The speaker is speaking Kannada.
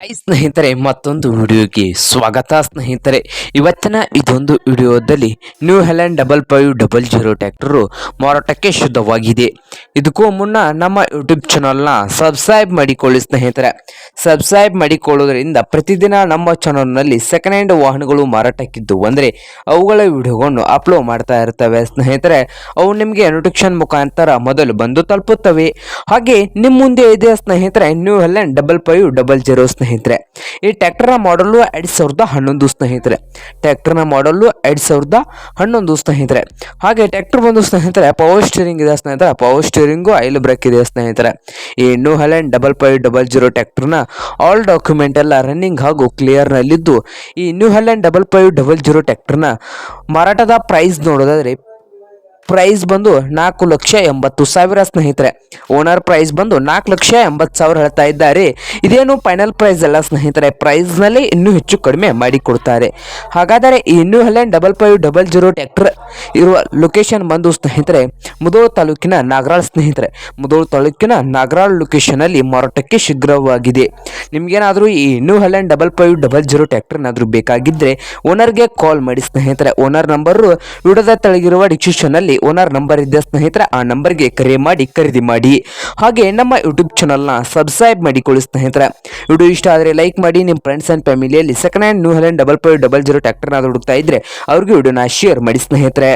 ಸ್ನೇಹಿತರೆ, ಮತ್ತೊಂದು ವಿಡಿಯೋಗೆ ಸ್ವಾಗತ. ಸ್ನೇಹಿತರೆ, ಇವತ್ತಿನ ಇದೊಂದು ವಿಡಿಯೋದಲ್ಲಿ New Holland double five double zero tractor ಮಾರಾಟಕ್ಕೆ ಶುದ್ಧವಾಗಿದೆ. ಇದಕ್ಕೂ ಮುನ್ನ ನಮ್ಮ ಯೂಟ್ಯೂಬ್ ಚಾನಲ್ನ ಸಬ್ಸ್ಕ್ರೈಬ್ ಮಾಡಿಕೊಳ್ಳಿ ಸ್ನೇಹಿತರೆ. ಸಬ್ಸ್ಕ್ರೈಬ್ ಮಾಡಿಕೊಳ್ಳೋದ್ರಿಂದ ಪ್ರತಿದಿನ ನಮ್ಮ ಚಾನಲ್ನಲ್ಲಿ ಸೆಕೆಂಡ್ ಹ್ಯಾಂಡ್ ವಾಹನಗಳು ಮಾರಾಟಕ್ಕಿದ್ದು ಅಂದರೆ ಅವುಗಳ ವಿಡಿಯೋಗಳನ್ನು ಅಪ್ಲೋಡ್ ಮಾಡ್ತಾ ಇರ್ತವೆ ಸ್ನೇಹಿತರೆ. ಅವು ನಿಮಗೆ ನೋಟಿಫಿಕೇಶನ್ ಮುಖಾಂತರ ಮೊದಲು ಬಂದು ತಲುಪುತ್ತವೆ. ಹಾಗೆ ನಿಮ್ಮ ಮುಂದೆ ಇದೆ ಸ್ನೇಹಿತರೆ New Holland double five double zero ಸ್ನೇಹಿತರೆ. ಈ ಟ್ಯಾಕ್ಟರ್ನ ಮಾಡಲು ಎರಡು ಸಾವಿರದ ಹನ್ನೊಂದು ಸ್ನೇಹಿತರೆ. ಟ್ಯಾಕ್ಟರ್ನ ಮಾಡಲು ಎರಡು ಸಾವಿರದ ಹನ್ನೊಂದು ಸ್ನೇಹಿತರೆ. ಹಾಗೆ ಟ್ಯಾಕ್ಟರ್ ಬಂದು ಸ್ನೇಹಿತರೆ ಪವರ್ ಸ್ಟೀರಿಂಗ್ ಇದೆ ಸ್ನೇಹಿತರೆ. ಪವರ್ ಸ್ಟೀರಿಂಗು ಐಲ್ ಬ್ರೇಕ್ ಇದೆ ಸ್ನೇಹಿತರೆ. ಈ New Holland double five double zero ಟ್ಯಾಕ್ಟರ್ನ all document ಎಲ್ಲ ರನ್ನಿಂಗ್ ಹಾಗೂ ಕ್ಲಿಯರ್ನಲ್ಲಿದ್ದು ಈ New Holland double five double zero ಟ್ಯಾಕ್ಟರ್ನ ಮಾರಾಟದ ಪ್ರೈಸ್ ನೋಡೋದಾದ್ರೆ ಪ್ರೈಸ್ ಬಂದು ನಾಲ್ಕು ಲಕ್ಷ ಎಂಬತ್ತು ಸಾವಿರ ಸ್ನೇಹಿತರೆ. ಓನರ್ ಪ್ರೈಸ್ ಬಂದು ನಾಲ್ಕು ಲಕ್ಷ ಎಂಬತ್ತು ಸಾವಿರ ಹೇಳ್ತಾ ಇದ್ದಾರೆ. ಇದೇನು ಫೈನಲ್ ಪ್ರೈಸ್ ಅಲ್ಲ ಸ್ನೇಹಿತರೆ. ಪ್ರೈಸ್ನಲ್ಲಿ ಇನ್ನೂ ಹೆಚ್ಚು ಕಡಿಮೆ ಮಾಡಿಕೊಡ್ತಾರೆ ಹಾಗಾದರೆ ಈ ಇನ್ನೂ Holland double five double zero tractor ಇರುವ ಲೊಕೇಶನ್ ಬಂದು ಸ್ನೇಹಿತರೆ, ಮುದೋಳು ತಾಲೂಕಿನ ನಾಗರಾಳ್ ಸ್ನೇಹಿತರೆ. ಮುದೋಳು ತಾಲೂಕಿನ ನಾಗರಾಳ್ ಲೊಕೇಶನಲ್ಲಿ ಮಾರಾಟಕ್ಕೆ ಶೀಘ್ರವಾಗಿದೆ. ನಿಮ್ಗೇನಾದರೂ ಈ New Holland double five double zero tractor ಏನಾದರೂ ಬೇಕಾಗಿದ್ದರೆ ಓನರ್ಗೆ ಕಾಲ್ ಮಾಡಿ ಸ್ನೇಹಿತರೆ. ಓನರ್ ನಂಬರು ವಿಡದ ತೆಳಗಿರುವ ಡಿಸ್ಕ್ರಿಪ್ಷನಲ್ಲಿ ಓನರ್ ನಂಬರ್ ಇದ್ದ ಸ್ನೇಹಿತರ, ಆ ನಂಬರ್ಗೆ ಕರೆ ಮಾಡಿ ಖರೀದಿ ಮಾಡಿ. ಹಾಗೆ ನಮ್ಮ ಯೂಟ್ಯೂಬ್ ಚಾನಲ್ನ ಸಬ್ಸ್ಕ್ರೈಬ್ ಮಾಡಿಕೊಳ್ಳಿ ಸ್ನೇಹಿತರ. ವಿಡಿಯೋ ಇಷ್ಟ ಆದರೆ ಲೈಕ್ ಮಾಡಿ ನಿಮ್ಮ ಫ್ರೆಂಡ್ಸ್ ಆ್ಯಂಡ್ ಫ್ಯಾಮಿಲಿಯಲ್ಲಿ second hand New Holland double five double zero ಟ್ಯಾಕ್ಟರ್ನ ಹುಡುಕ್ತಾ ಇದ್ದರೆ ಅವ್ರಿಗೆ ವಿಡಿಯೋನ ಶೇರ್ ಮಾಡಿ ಸ್ನೇಹಿತರೆ.